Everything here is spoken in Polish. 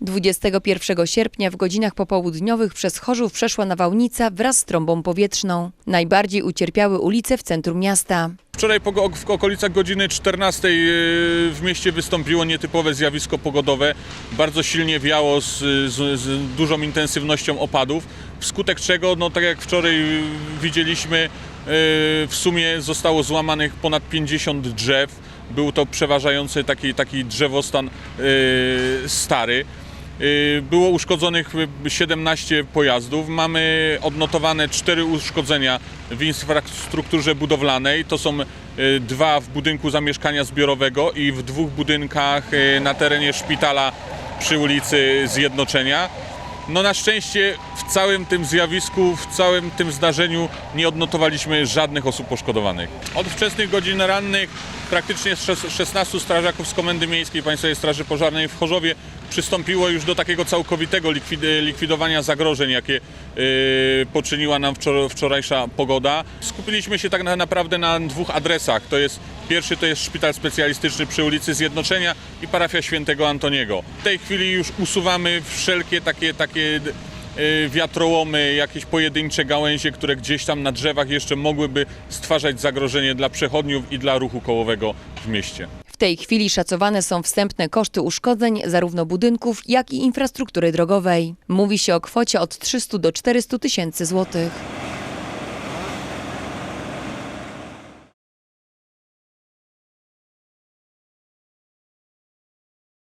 21 sierpnia w godzinach popołudniowych przez Chorzów przeszła nawałnica wraz z trąbą powietrzną. Najbardziej ucierpiały ulice w centrum miasta. Wczoraj w okolicach godziny 14 yy, w mieście wystąpiło nietypowe zjawisko pogodowe. Bardzo silnie wiało z, z, z dużą intensywnością opadów, wskutek czego, no tak jak wczoraj widzieliśmy, yy, w sumie zostało złamanych ponad 50 drzew. Był to przeważający taki, taki drzewostan yy, stary. Yy, Było uszkodzonych y, 17 pojazdów. Mamy odnotowane 4 uszkodzenia w infrastrukturze budowlanej. To są y, dwa w budynku zamieszkania zbiorowego i w dwóch budynkach y, na terenie szpitala przy ulicy Zjednoczenia. No na szczęście w całym tym zjawisku, w całym tym zdarzeniu nie odnotowaliśmy żadnych osób poszkodowanych. Od wczesnych godzin rannych praktycznie szes- 16 strażaków z Komendy Miejskiej Państwowej Straży Pożarnej w Chorzowie przystąpiło już do takiego całkowitego likwid- likwidowania zagrożeń, jakie yy, poczyniła nam wczor- wczorajsza pogoda. Skupiliśmy się tak na- naprawdę na dwóch adresach. To jest Pierwszy to jest szpital specjalistyczny przy ulicy Zjednoczenia i parafia świętego Antoniego. W tej chwili już usuwamy wszelkie takie, takie y, wiatrołomy, jakieś pojedyncze gałęzie, które gdzieś tam na drzewach jeszcze mogłyby stwarzać zagrożenie dla przechodniów i dla ruchu kołowego w mieście. W tej chwili szacowane są wstępne koszty uszkodzeń zarówno budynków, jak i infrastruktury drogowej. Mówi się o kwocie od 300 do 400 tysięcy złotych.